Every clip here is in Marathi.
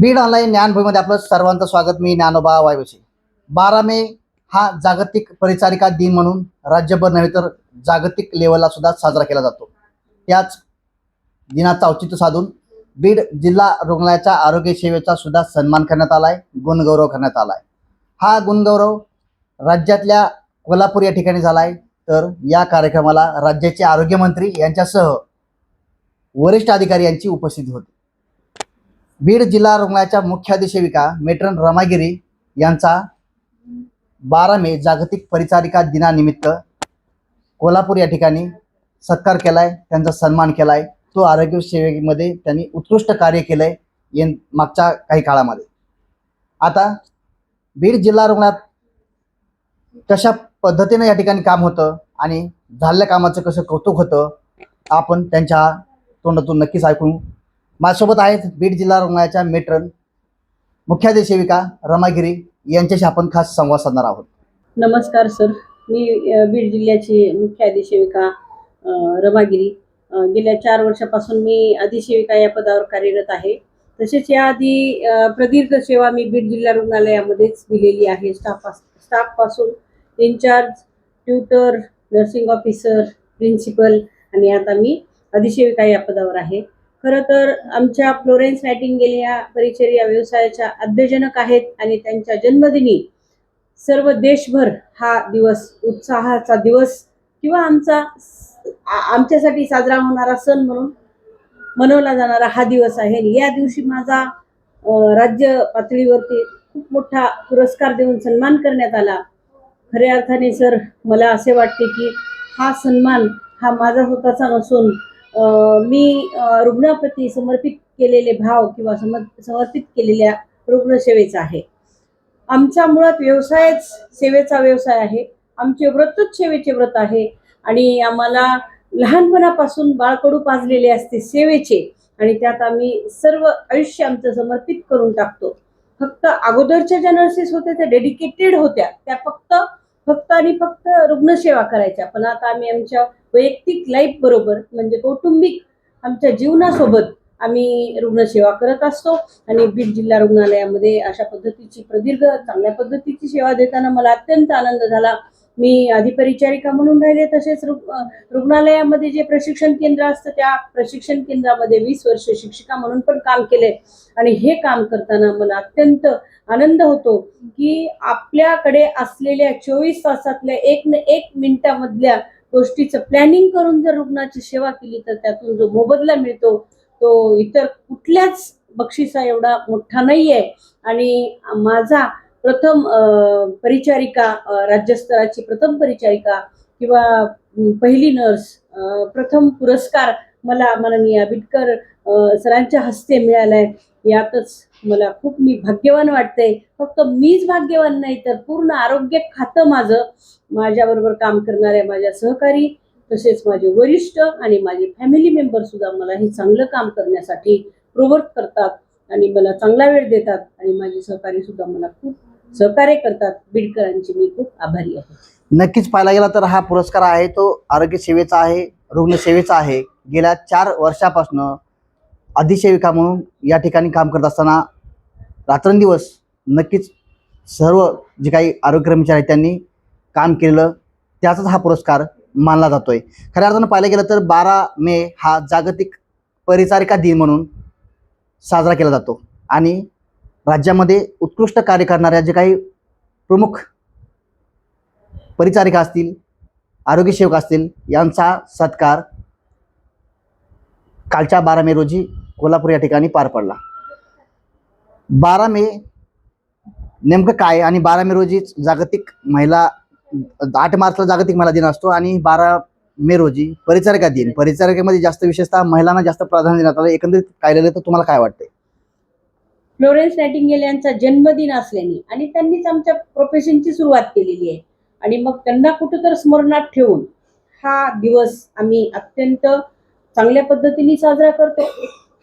बीड ऑनलाईन ज्ञानभूमीमध्ये आपलं सर्वांचं स्वागत. मी ज्ञानोबा वायवशी बारा मे हा जागतिक परिचारिका दिन म्हणून राज्यभर नव्हे तर जागतिक लेवलला सुद्धा साजरा केला जातो. त्याच दिनाचं औचित्य साधून बीड जिल्हा रुग्णालयाच्या आरोग्य सेवेचा सुद्धा सन्मान करण्यात आला आहे गुणगौरव करण्यात आला आहे हा गुणगौरव राज्यातल्या कोल्हापूर या ठिकाणी झाला आहे तर या कार्यक्रमाला राज्याचे आरोग्यमंत्री यांच्यासह वरिष्ठ अधिकारी यांची उपस्थिती होती. बीड जिल्हा रुग्णालयाच्या मुख्याधिसेविका मेट्रन रमागिरी यांचा बारा मे जागतिक परिचारिका दिनानिमित्त कोल्हापूर या ठिकाणी सत्कार केला आहे त्यांचा सन्मान केला आहे तो आरोग्य सेवेमध्ये त्यांनी उत्कृष्ट कार्य केलंय येन मागच्या काही काळामध्ये. आता बीड जिल्हा रुग्णात कशा पद्धतीनं या ठिकाणी काम होतं आणि झालेल्या कामाचं कसं कौतुक होतं आपण त्यांच्या तोंडातून नक्कीच ऐकून माझ्यासोबत आहेत बीड जिल्हा रुग्णालयाच्या मेट्रन मुख्याधिसेविका रमागिरी. यांच्याशी आपण खास संवाद साधणार आहोत. नमस्कार सर. मी अ, बीड जिल्ह्याची मुख्य अधिसेविका अ, रमागिरी. अ, गेल्या चार वर्षापासून मी अधिसेविका या पदावर कार्यरत आहे. तसेच याआधी अ, प्रदीर्घ सेवा मी बीड जिल्हा रुग्णालयामध्येच दिलेली आहे. Staff स्टाफपासून incharge tutor nursing officer principal आणि आता मी अधिसेविका या पदावर आहे. खरं तर आमच्या फ्लोरेन्स नायटिंगेल या परिचर या व्यवसायाच्या आद्यजनक आहेत आणि त्यांच्या जन्मदिनी सर्व देशभर हा दिवस उत्साहाचा दिवस किंवा आमचा आमच्यासाठी साजरा होणारा सण म्हणून मनवला जाणारा हा दिवस आहे. या दिवशी माझा राज्य पातळीवरती खूप मोठा पुरस्कार देऊन सन्मान करण्यात आला. खऱ्या अर्थाने सर मला असे वाटते की हा सन्मान हा माझा स्वतःचा नसून मी रुग्णाप्रती समर्पित केलेले भाव किंवा समर समर्पित केलेल्या रुग्णसेवेचा आहे. आमचा मुळात व्यवसायच सेवेचा व्यवसाय आहे. आमचे व्रतच सेवेचे व्रत आहे. आणि आम्हाला लहानपणापासून बाळकडू पाजलेले असते सेवेचे. आणि त्यात आम्ही सर्व आयुष्य आमचं समर्पित करून टाकतो. फक्त अगोदरच्या ज्या नर्सेस होत्या त्या डेडिकेटेड होत्या. त्या फक्त फक्त आणि फक्त रुग्णसेवा करायच्या. पण आता आम्ही आमच्या वैयक्तिक लाईफ बरोबर म्हणजे कौटुंबिक आमच्या जीवनासोबत आम्ही रुग्णसेवा करत असतो. आणि बीड जिल्हा रुग्णालयामध्ये अशा पद्धतीची प्रदीर्घ चांगल्या पद्धतीची सेवा देताना मला अत्यंत आनंद झाला. मी आधी परिचारिका म्हणून राहिले तसेच रुग्णालयामध्ये जे प्रशिक्षण केंद्र असतं त्या प्रशिक्षण केंद्रामध्ये वीस वर्ष शिक्षिका म्हणून पण काम केले. आणि हे काम करताना मला अत्यंत आनंद होतो की आपल्याकडे असलेल्या चोवीस तासातल्या एक न एक मिनिटामधल्या गोष्टीचं प्लॅनिंग करून जर रुग्णाची सेवा केली तर त्यातून जो मोबदला मिळतो तो इतर कुठल्याच बक्षिसा एवढा मोठा नाही आहे आणि माझा प्रथम परिचारिका राज्यस्तराची प्रथम परिचारिका किंवा पहिली नर्स प्रथम पुरस्कार मला माननीय आंबेडकर सरांच्या हस्ते मिळालाय. यातच मला खूप मी भाग्यवान वाटते फक्त मीच भाग्यवान नाही तर पूर्ण आरोग्य खातं माझं. माझ्याबरोबर काम करणाऱ्या माझ्या सहकारी तसेच माझे वरिष्ठ आणि माझे फॅमिली मेंबर सुद्धा मला हे चांगलं काम करण्यासाठी प्रवृत्त करतात आणि मला चांगला वेळ देतात आणि माझे सहकारी सुद्धा मला खूप सहकार्य करतात बीडकरांची. मी खूप आभारी आहे. नक्कीच पाहायला गेला तर हा पुरस्कार आहे. तो आरोग्य सेवेचा आहे रुग्णसेवेचा आहे. गेल्या चार वर्षापासून अधिसेविका म्हणून या ठिकाणी काम करत असताना रात्रंदिवस नक्कीच सर्व जे काही आरोग्य कर्मचारी आहेत त्यांनी काम केलेलं त्याचाच हा पुरस्कार मानला जातोय. खऱ्या अर्थानं पाहायला गेलं तर बारा मे हा जागतिक परिचारिका दिन म्हणून साजरा केला जातो. आणि राज्यामध्ये उत्कृष्ट कार्य करणाऱ्या जे काही प्रमुख परिचारिका असतील आरोग्यसेवक असतील यांचा सत्कार कालच्या बारा मे रोजी कोल्हापूर या ठिकाणी पार पडला. बारा मे नेमकं काय? आणि बारा मे रोजी जागतिक महिला आठ मार्चला जागतिक महिला दिन असतो आणि बारा मे रोजी परिचारिका दिन. परिचारिकेमध्ये जास्त विशेषतः महिलांना जास्त प्राधान्य देण्यात आलं. एकंदरीत काय तर तुम्हाला काय वाटते फ्लोरेन्स नायटिंगेल यांचा जन्मदिन असल्याने आणि त्यांनीच आमच्या प्रोफेशनची सुरुवात केलेली आहे. आणि मग त्यांना कुठं तर स्मरणात ठेवून हा दिवस आम्ही अत्यंत चांगल्या पद्धतीने साजरा करतो.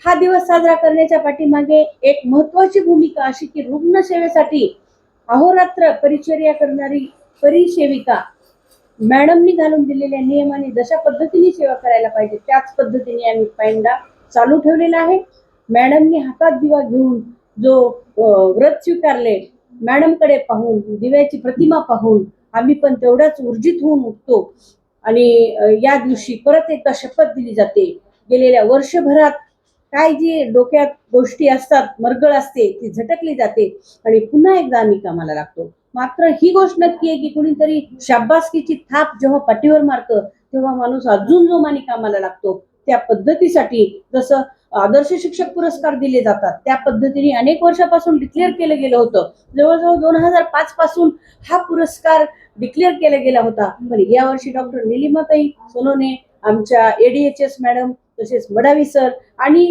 हा दिवस साजरा करण्याच्या पाठीमागे एक महत्वाची भूमिका अशी की रुग्णसेवेसाठी अहोरात्र परिचर्या करणारी परिसेविका मॅडमनी घालून दिलेल्या नियमाने जशा पद्धतीने सेवा करायला पाहिजे त्याच पद्धतीने आम्ही पायंडा चालू ठेवलेला आहे. मॅडमनी हातात दिवा घेऊन जो व्रत स्वीकारले मॅडमकडे पाहून दिव्याची प्रतिमा पाहून आम्ही पण तेवढ्याच ऊर्जित होऊन उठतो. आणि या दिवशी परत एकदा शपथ दिली जाते. गेलेल्या वर्षभरात काय जी डोक्यात गोष्टी असतात मरगळ असते ती झटकली जाते आणि पुन्हा एकदा आम्ही कामाला लागतो. मात्र ही गोष्ट नक्की आहे की कुणीतरी शाबासकीची थाप जेव्हा पाठीवर मारतं तेव्हा माणूस अजून जोमाने कामाला लागतो. त्या पद्धतीसाठी जसं आदर्श शिक्षक पुरस्कार दिले जातात. त्या पद्धतीने अनेक वर्षापासून डिक्लेअर केलं गेलं होतं. जवळजवळ दोन हजार पाच पासून हा पुरस्कार डिक्लेअर केला गेला होता. पण यावर्षी डॉक्टर निलिमाताई सोनोने आमच्या एडीएचएस मॅडम तसेच मडावी सर आणि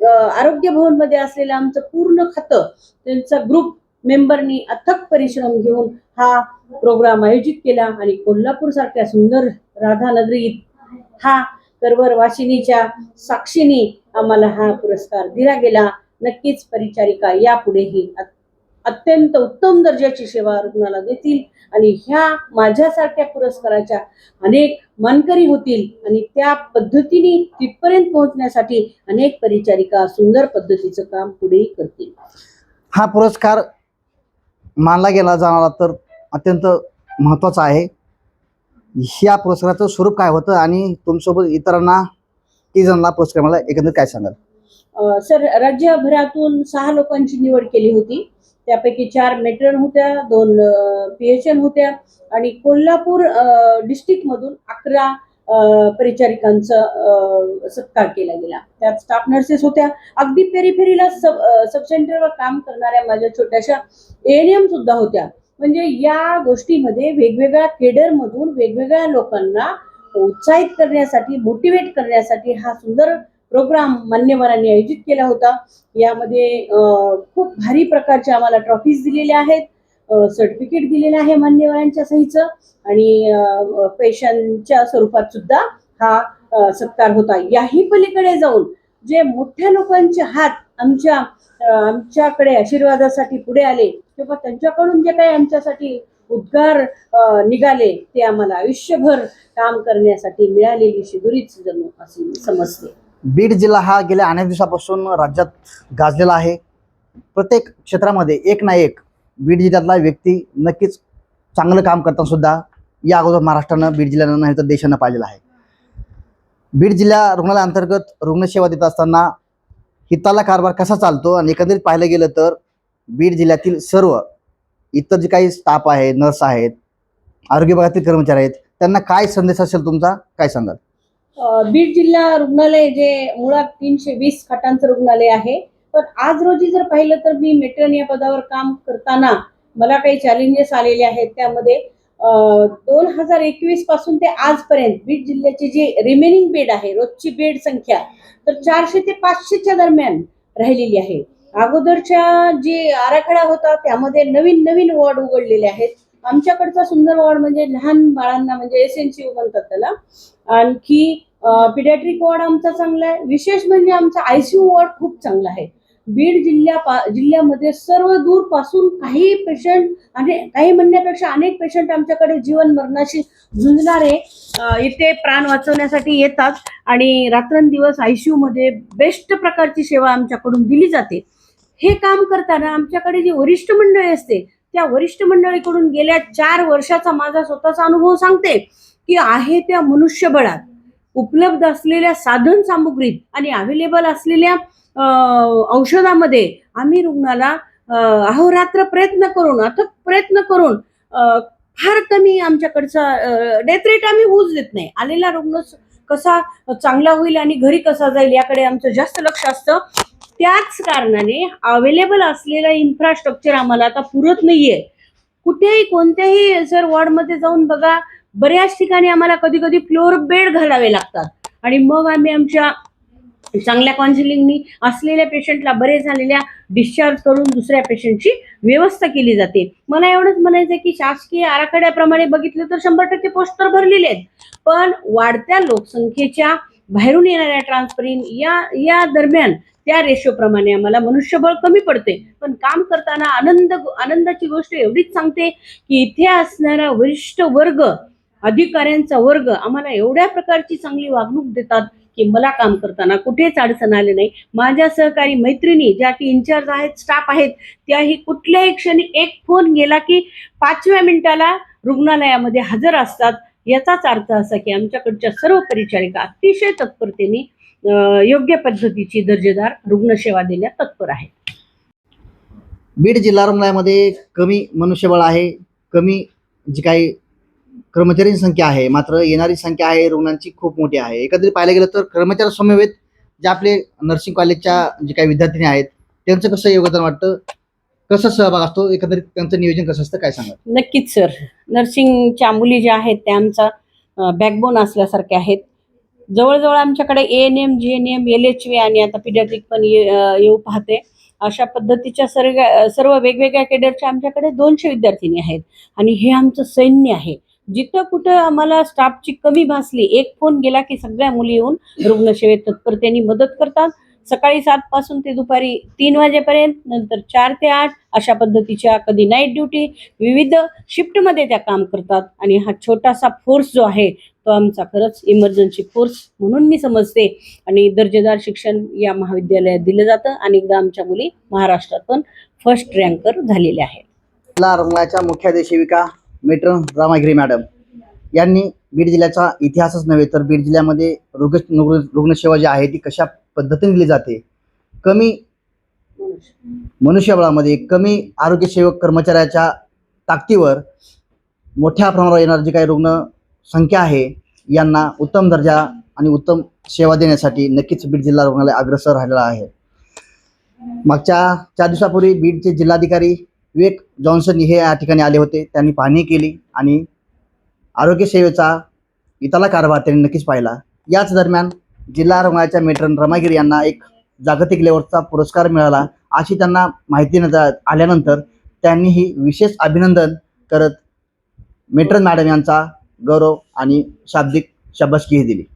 आरोग्य भवनमध्ये असलेलं आमचं पूर्ण खातं त्यांचा ग्रुप मेंबरनी अथक परिश्रम घेऊन हा प्रोग्राम आयोजित केला. आणि कोल्हापूर सारख्या सुंदर राधानगरीत हा करवर वाशिनीच्या साक्षीने आम्हाला हा पुरस्कार दिला गेला. नक्कीच परिचारिका यापुढेही अत- अत्यंत उत्तम दर्जाची सेवा रुग्णाला देतील आणि ह्या माझ्यासारख्या पुरस्काराच्या अनेक मानकरी होतील आणि त्या पद्धतीने तिथपर्यंत पोहोचण्यासाठी अनेक परिचारिका सुंदर पद्धतीचं काम पुढेही करतील. हा पुरस्कार मानला गेला जाणारा तर अत्यंत महत्त्वाचा आहे. ह्या पुरस्काराचं स्वरूप काय होतं आणि तुमच्यासोबत इतरांना किती जणांना पुरस्कार मला एकंदरीत काय सांगाल? सर राज्यभरातून सहा लोकांची निवड केली होती. त्यापैकी चार मेट्रन होत्या दोन पीएचएन होत्या आणि कोल्हापूर डिस्ट्रिक्टमधून अकरा परिचारिकांचा सत्कार केला गेला. त्यात स्टाफ नर्सेस होत्या. अगदी पेरीफेरीला सब सबसेंटरवर काम करणाऱ्या माझ्या छोट्याशा एएनएम सुद्धा होत्या. म्हणजे या गोष्टीमध्ये वेगवेगळ्या केडरमधून वेगवेगळ्या लोकांना उत्साहित करण्यासाठी मोटिवेट करण्यासाठी हा सुंदर प्रोग्राम मान्यवरांनी आयोजित केला होता. यामध्ये खूप भारी प्रकारच्या आम्हाला ट्रॉफीज दिलेल्या आहेत. सर्टिफिकेट दिलेलं आहे मान्यवरांच्या सहीचं. आणि पेशंटच्या स्वरूपात सुद्धा हा सत्कार होता. याही पलीकडे जाऊन जे मोठ्या लोकांचे हात आमच्या आमच्याकडे आशीर्वादासाठी पुढे आले किंवा त्यांच्याकडून जे काही आमच्यासाठी उद्गार निघाले ते आम्हाला आयुष्यभर काम करण्यासाठी मिळालेली शिदुरीच जणू असे समजते. बीड जिल्हा हा गेल्या अनेक दिवसापासून राज्यात गाजलेला आहे. प्रत्येक क्षेत्रामध्ये एक ना एक बीड जिल्ह्यातला व्यक्ती नक्कीच चांगलं काम करताना सुद्धा या अगोदर महाराष्ट्रानं बीड जिल्ह्यानं नाही तर देशानं पाहिलेलं आहे. बीड जिल्हा रुग्णालयाअंतर्गत रुग्णसेवा देत असताना हिताला कारभार कसा चालतो आणि एकंदरीत पाहिलं गेलं तर बीड जिल्ह्यातील सर्व इतर जे काही स्टाफ आहे नर्स आहेत आरोग्य विभागातील कर्मचारी आहेत त्यांना काय संदेश असेल तुमचा? काय सांगाल? बीड जिल्हा रुग्णालय जे मुळात तीनशे वीस खाटांचं रुग्णालय आहे. पण आज रोजी जर पाहिलं तर मी मेट्रन या पदावर काम करताना मला काही चॅलेंजेस आलेले आहेत त्यामध्ये. दोन हजार एकवीसपासून ते आजपर्यंत बीड जिल्ह्याची जी रिमेनिंग बेड आहे रोजची बेड संख्या तर चारशे ते पाचशेच्या दरम्यान राहिलेली आहे. अगोदरच्या जे आराखडा होता त्यामध्ये नवीन नवीन वॉर्ड उघडलेले आहेत. आमच्याकडचा सुंदर वॉर्ड म्हणजे लहान बाळांना म्हणजे एस एन सी म्हणतात त्याला. आणखी पिडॅट्रिक वॉर्ड आमचा चांगला आहे. विशेष म्हणजे आमचा आयसीयू वॉर्ड खूप चांगला आहे. बीड जिल्ह्या पा- जिल्ह्यामध्ये सर्व दूरपासून काही पेशंट आणि काही म्हणण्यापेक्षा अनेक पेशंट आमच्याकडे जीवन मरणाशी झुंजणारे इथे प्राण वाचवण्यासाठी येतात आणि रात्रंदिवस आयसीयू मध्ये बेस्ट प्रकारची सेवा आमच्याकडून दिली जाते. हे काम करताना आमच्याकडे जी वरिष्ठ मंडळी असते त्या वरिष्ठ मंडळीकडून गेल्या चार वर्षाचा माझा स्वतःचा अनुभव सांगते की आहे त्या मनुष्यबळात उपलब्ध असलेल्या साधन सामुग्रीत आणि अवेलेबल असलेल्या औषधामध्ये आम्ही रुग्णाला अहोरात्र प्रयत्न करून अथक प्रयत्न करून फार कमी आमच्याकडचा डेथ रेट आम्ही होऊच देत नाही. आलेला रुग्ण कसा चांगला होईल आणि घरी कसा जाईल याकडे आमचं जास्त लक्ष असतं. त्याच कारणाने अवेलेबल असलेलं इन्फ्रास्ट्रक्चर आम्हाला आता पुरत नाहीये. कुठेही कोणत्याही सर वॉर्डमध्ये जाऊन बघा बऱ्याच ठिकाणी आम्हाला कधी कधी फ्लोअर बेड घालावे लागतात. आणि मग आम्ही आमच्या चांगल्या काउन्सिलिंगनी असलेल्या पेशंटला बरे झालेल्या डिस्चार्ज करून दुसऱ्या पेशंटची व्यवस्था केली जाते. मला एवढंच म्हणायचं आहे की शासकीय आराखड्याप्रमाणे बघितलं तर शंभर टक्के पोस्ट तर भरलेले आहेत. पण वाढत्या लोकसंख्येच्या बाहेरून येणाऱ्या ट्रान्सफरिंग या या दरम्यान त्या रेशोप्रमाणे आम्हाला मनुष्यबळ कमी पडते पण काम करताना आनंद आनंदाची गोष्ट एवढीच सांगते की इथे असणारा वरिष्ठ वर्ग अधिकाऱ्यांचा वर्ग आम्हाला एवढ्या प्रकारची चांगली वागणूक देतात. की मला काम करताना कुठेच अडचण आली नाही. माझ्या सहकारी मैत्रिणी ज्या की इन्चार्ज आहेत स्टाफ आहेत त्याही कुठल्याही क्षणी एक फोन गेला की पाचव्या मिनिटाला रुग्णालयामध्ये हजर असतात. याचाच अर्थ असा की आमच्याकडच्या सर्व परिचारिका अतिशय तत्परतेने योग्य पद्धतीची दर्जेदार रुग्णसेवा देण्यात तत्पर आहेत. बीड जिल्हा रुग्णालयामध्ये कमी मनुष्यबळ आहे. कमी जी काही कर्मचाऱ्यांची संख्या आहे मात्र येणारी संख्या आहे रुग्णांची खूप मोठी आहे. एकत्रित पाहायला गेलं तर कर्मचारी समवेत जे आपले नर्सिंग कॉलेजच्या जे काही विद्यार्थिनी आहेत त्यांचं कसं योगदान वाटतं? कसं सहभाग असतो? एकत्रित त्यांचं नियोजन कसं असतं? काय सांगा नक्कीच सर. नर्सिंगच्या मुली ज्या आहेत त्या आमचा बॅकबोन असल्यासारख्या आहेत. जवळजवळ आमच्याकडे A N M G N M L H V आणि आता पिडियाट्रिक पण ये- येऊ पाहते. अशा पद्धतीच्या सर्व सर्व वेगवेगळ्या केडरच्या आमच्याकडे दोनशे विद्यार्थिनी आहेत. आणि हे आमचं सैन्य आहे. जिथं कुठं आम्हाला स्टाफची कमी भासली एक फोन गेला की सगळ्या मुली येऊन रुग्णसेवेत तत्परतेने मदत करतात. सकाळी सात पासून ते दुपारी तीन वाजेपर्यंत नंतर चार ते आठ अशा पद्धतीच्या कधी नाईट ड्युटी विविध शिफ्टमध्ये त्या काम करतात. आणि हा छोटासा फोर्स जो आहे तो आमचा खरंच इमर्जन्सी फोर्स म्हणून मी समजते. आणि दर्जेदार शिक्षण या महाविद्यालयात दिलं जातं. अनेकदा आमच्या मुली महाराष्ट्रात पण फर्स्ट रँकर झालेल्या आहेत. रुग्णाच्या रुग्णालयाच्या मेट्रन रामागिरी मॅडम यांनी बीड जिल्ह्याचा इतिहासच नव्हे तर बीड जिल्ह्यामध्ये रुग्ण रुग्ण- रुग्णसेवा जी आहे ती कशा पद्धतीने दिली जाते? कमी मनुष्यबळामध्ये कमी आरोग्यसेवक कर्मचाऱ्याच्या ताकदीवर मोठ्या प्रमाणावर येणार जी काही रुग्ण संख्या आहे यांना उत्तम दर्जा आणि उत्तम सेवा देण्यासाठी नक्कीच बीड जिल्हा रुग्णालय अग्रसर राहिलेला आहे. मागच्या चार दिवसापूर्वी बीडचे जिल्हाधिकारी विवेक जॉन्सन हे या ठिकाणी आले होते. त्यांनी पाहणी केली आणि आरोग्य सेवेचा इताला कारभार त्यांनी नक्कीच पाहिला. याच दरम्यान जिल्हा रुग्णालयाच्या मेट्रन रमागिरी यांना एक जागतिक लेवलचा पुरस्कार मिळाला. अशी त्यांना माहिती न- आल्यानंतर त्यांनीही विशेष अभिनंदन करत मेट्रन मॅडम यांचा गौरव आणि शाब्दिक शाबासकीही दिली.